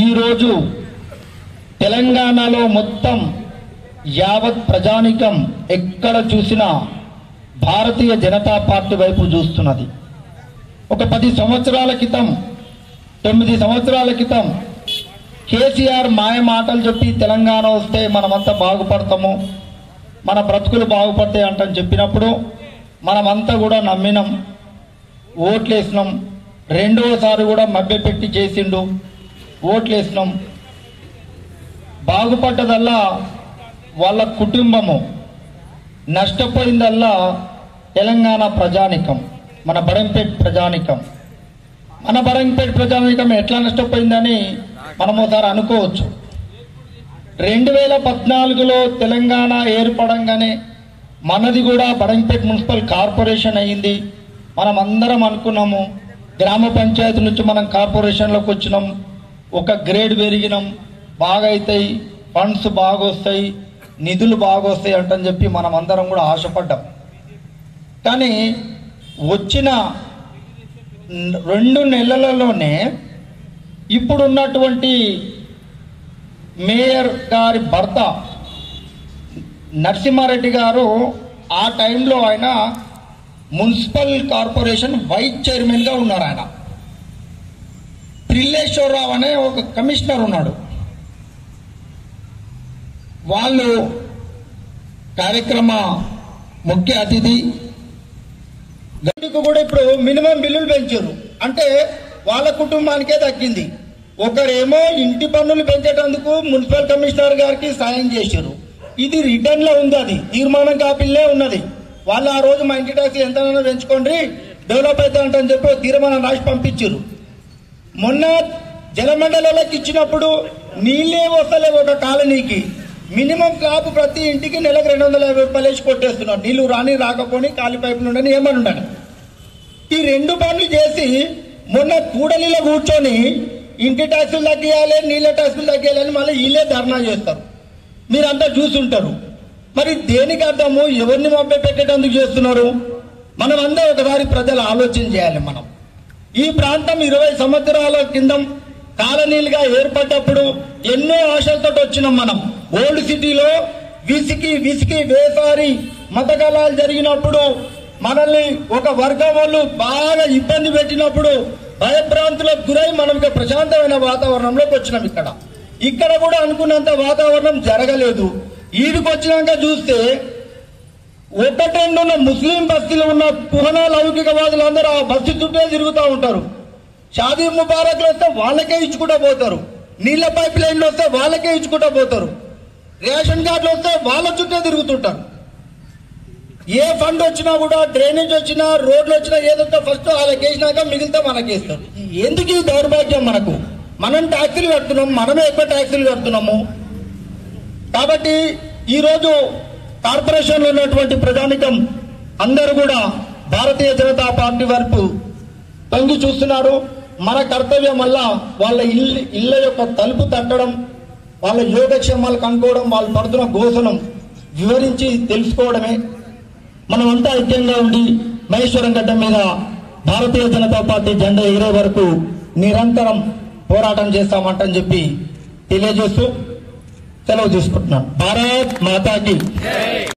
ఈరోజు తెలంగాణలో మొత్తం యావత్ ప్రజానికం ఎక్కడ చూసినా భారతీయ జనతా పార్టీ వైపు చూస్తున్నది. ఒక పది సంవత్సరాల క్రితం తొమ్మిది సంవత్సరాల క్రితం కేసీఆర్ మాయ మాటలు చెప్పి తెలంగాణ వస్తే మనమంతా బాగుపడతాము మన బ్రతుకులు బాగుపడతాయి అంటని చెప్పినప్పుడు మనమంతా కూడా నమ్మినాం ఓట్లేసినాం రెండవసారి కూడా మభ్యపెట్టి చేసిండు. ఓట్లేసినాం. బాగుపడ్డదల్లా వాళ్ళ కుటుంబము నష్టపోయిందల్లా తెలంగాణ ప్రజానికం మన బడంపేట్ ప్రజానికం. మన బడంపేట్ ప్రజానికం ఎట్లా నష్టపోయిందని మనం ఒకసారి అనుకోవచ్చు. రెండు వేల పద్నాలుగులో తెలంగాణ ఏర్పడంగానే మనది కూడా బడంపేట్ మున్సిపల్ కార్పొరేషన్ అయ్యింది. మనం అందరం అనుకున్నాము గ్రామ పంచాయతీ నుంచి మనం కార్పొరేషన్లోకి వచ్చినాం. ఒక గ్రేడ్ పెరిగినాం బాగా అవుతాయి ఫండ్స్ బాగా వస్తాయి నిధులు బాగొస్తాయి అంటని చెప్పి మనం అందరం కూడా ఆశపడ్డాం. కానీ వచ్చిన రెండు నెలలలోనే ఇప్పుడున్నటువంటి మేయర్ గారి భర్త నరసింహారెడ్డి గారు ఆ టైంలో ఆయన మున్సిపల్ కార్పొరేషన్ వైస్ చైర్మన్గా ఉన్నారు ఆయన త్రిల్లేశ్వరరావు అనే ఒక కమిషనర్ ఉన్నాడు. వాళ్ళు కార్యక్రమ ముఖ్య అతిథి. గడికి కూడా ఇప్పుడు మినిమం బిల్లులు పెంచారు. అంటే వాళ్ళ కుటుంబానికే దక్కింది. ఒకరేమో ఇంటి పన్నులు పెంచేటందుకు మున్సిపల్ కమిషనర్ గారికి సాయం చేశారు. ఇది రిటర్న్లో ఉంది అది. తీర్మానం కాపీలే ఉన్నది. వాళ్ళు ఆ రోజు మా ఇంటి ట్యాక్స్ ఎంత పెంచుకోండి డెవలప్ అవుతా అని చెప్పి తీర్మానం రాసి పంపించారు. మొన్న జలమండలాలకు ఇచ్చినప్పుడు నీళ్ళే వస్తలేవు ఒక కాలనీకి. మినిమం కాపు ప్రతి ఇంటికి నెలకు రెండు వందల యాభై రూపాయలు వేసి కొట్టేస్తున్నారు. నీళ్ళు రాని రాకపోని కాలి పైపులు ఉండని ఏమని ఉండను ఈ రెండు పనులు చేసి మొన్న కూడలిలో కూర్చొని ఇంటి ట్యాక్సులు తగ్గియాలి నీళ్ళ ట్యాక్సులు తగ్గియాలి అని మళ్ళీ వీళ్ళే ధర్నా చేస్తారు. మీరంతా చూసుంటారు. మరి దేనికి అర్థము? ఎవరిని మభ్య పెట్టేటందుకు చేస్తున్నారు? మనం అందరూ ఒకసారి ప్రజలు ఆలోచన చేయాలి మనం. ఈ ప్రాంతం ఇరవై సంవత్సరాల కింద కాలనీలుగా ఏర్పడ్డప్పుడు ఎన్నో ఆశలతో వచ్చినాం మనం. ఓల్డ్ సిటీలో విసికి విసికి వేసారి మతకలాలు జరిగినప్పుడు మనల్ని ఒక వర్గం వాళ్ళు బాగా ఇబ్బంది పెట్టినప్పుడు భయభ్రాంతులకు గురై మనం ఇక ప్రశాంతమైన వాతావరణంలోకి వచ్చినాం ఇక్కడ. ఇక్కడ కూడా అనుకున్నంత వాతావరణం జరగలేదు. ఈడికి చూస్తే చూస్తే ఉన్న ముస్లిం బస్తీలో ఉన్న కుహనా లౌకికవాదులు అందరూ ఆ బస్సు చుట్టే తిరుగుతూ ఉంటారు. షాదీ ముబారక్లు వస్తే వాళ్ళకే ఇచ్చుకుంటా పోతారు. నీళ్ళ పైప్ లైన్లు వస్తే వాళ్ళకే ఇచ్చుకుంటా పోతారు. రేషన్ కార్డులు వస్తే వాళ్ళ చుట్టే తిరుగుతుంటారు. ఏ ఫండ్ వచ్చినా కూడా డ్రైనేజ్ వచ్చినా రోడ్లు వచ్చినా ఏదంటే ఫస్ట్ వాళ్ళకి వేసినాక మిగిలితే మనకి వేస్తారు ఎందుకు ఈ దౌర్భాగ్యం మనకు? మనం ట్యాక్సీలు కడుతున్నాం మనమే ఎక్కువ ట్యాక్సీలు కడుతున్నాము. కాబట్టి ఈరోజు కార్పొరేషన్లో ఉన్నటువంటి ప్రజానికం అందరూ కూడా భారతీయ జనతా పార్టీ వరకు తొంగి చూస్తున్నారు. మన కర్తవ్యం వల్ల వాళ్ళ ఇల్లు ఇళ్ళ యొక్క తలుపు తట్టడం వాళ్ళ యోగక్షేమాలు కనుక్కోవడం వాళ్ళు పడుతున్న గోసనం వివరించి తెలుసుకోవడమే. మనం అంతా ఐక్యంగా ఉండి మహేశ్వరం గడ్డ మీద భారతీయ జనతా పార్టీ జెండా ఎగిరే వరకు నిరంతరం పోరాటం చేస్తామంటని చెప్పి తెలియజేస్తూ సెలవు తీసుకుంటున్నాను భారత్ మాతాకి.